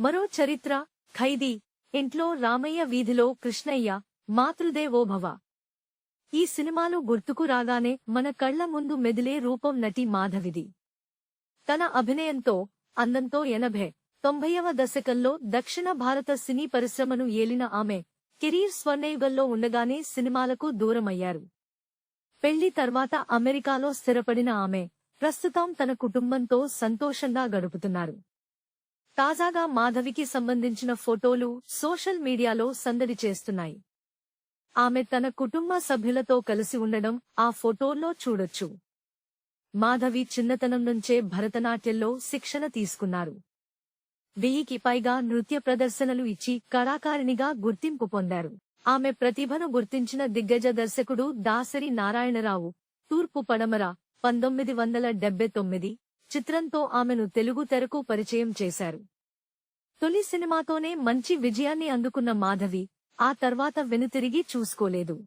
మరో చరిత్ర ఖైదీ ఇంట్లో రామయ్య వీధిలో కృష్ణయ్య మాతృదేవోభవ. ఈ సినిమాలు గుర్తుకు రాగానే మన కళ్ళ ముందు మెదిలే రూపం నటి మాధవిది. తన అభినయంతో అందంతో ఎనభై తొంభైవ దశకంలో దక్షిణ భారత సినీ పరిశ్రమను ఏలిన ఆమె కెరీర్ స్వర్ణయుగంలో ఉండగానే సినిమాలకు దూరమయ్యారు. పెళ్ళి తర్వాత అమెరికాలో స్థిరపడిన ఆమె ప్రస్తుతం తన కుటుంబంతో సంతోషంగా గడుపుతున్నారు. తాజాగా మాధవికి సంబంధించిన ఫోటోలు సోషల్ మీడియాలో సందడి చేస్తున్నాయి. ఆమె తన కుటుంబ సభ్యులతో కలిసి ఉండడం ఆ ఫోటోల్లో చూడొచ్చు. మాధవి చిన్నతనం నుంచే భరతనాట్యంలో శిక్షణ తీసుకున్నారు. వెయ్యికి పైగా నృత్య ప్రదర్శనలు ఇచ్చి కళాకారిణిగా గుర్తింపు పొందారు. ఆమె ప్రతిభను గుర్తించిన దిగ్గజ దర్శకుడు దాసరి నారాయణరావు తూర్పు పడమర పంతొమ్మిది వందల డెబ్బై తొమ్మిది చిత్రంతో ఆమెను తెలుగు తెరకు పరిచయం చేశారు. తొలి సినిమాతోనే మంచి విజయాన్ని అందుకున్న మాధవి ఆ తర్వాత వెనుతిరిగి చూసుకోలేదు.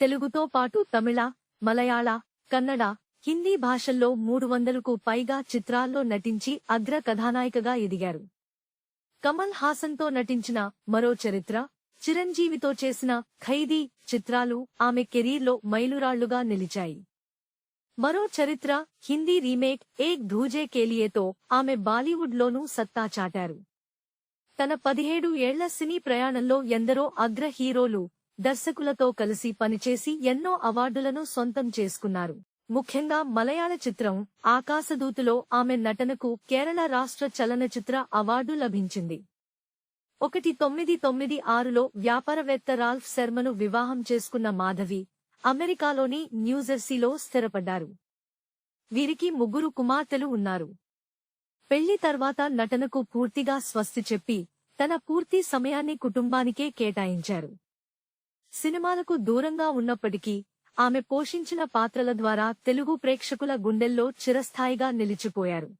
తెలుగుతో పాటు తమిళ మలయాళ కన్నడ హిందీ భాషల్లో మూడు వందలకు పైగా చిత్రాల్లో నటించి అగ్ర కథానాయికగా ఎదిగారు. కమల్ హాసన్తో నటించిన మరో చరిత్ర చిరంజీవితో చేసిన ఖైదీ చిత్రాలు ఆమె కెరీర్లో మైలురాళ్ళుగా నిలిచాయి. మరో చరిత్ర హిందీ రీమేక్ ఏక్ ధూజే కేలియేతో ఆమె బాలీవుడ్లోనూ సత్తా చాటారు. తన పదిహేడు ఏళ్ళ సినీ ప్రయాణంలో ఎందరో అగ్ర హీరోలు దర్శకులతో కలిసి పనిచేసి ఎన్నో అవార్డులను సొంతం చేసుకున్నారు. ముఖ్యంగా మలయాళ చిత్రం ఆకాశదూతులో ఆమె నటనకు కేరళ రాష్ట్ర చలనచిత్ర అవార్డు లభించింది. ఒకటి తొమ్మిది తొమ్మిది ఆరులో వ్యాపారవేత్త రాల్ఫ్ శర్మను వివాహం చేసుకున్న మాధవి అమెరికాలోని న్యూజెర్సీలో స్థిరపడ్డారు. వీరికి ముగ్గురు కుమార్తెలు ఉన్నారు. పెళ్ళి తర్వాత నటనకు పూర్తిగా స్వస్తి చెప్పి తన పూర్తి సమయాన్ని కుటుంబానికే కేటాయించారు. సినిమాలకు దూరంగా ఉన్నప్పటికీ ఆమె పోషించిన పాత్రల ద్వారా తెలుగు ప్రేక్షకుల గుండెల్లో చిరస్థాయిగా నిలిచిపోయారు.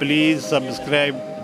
Please subscribe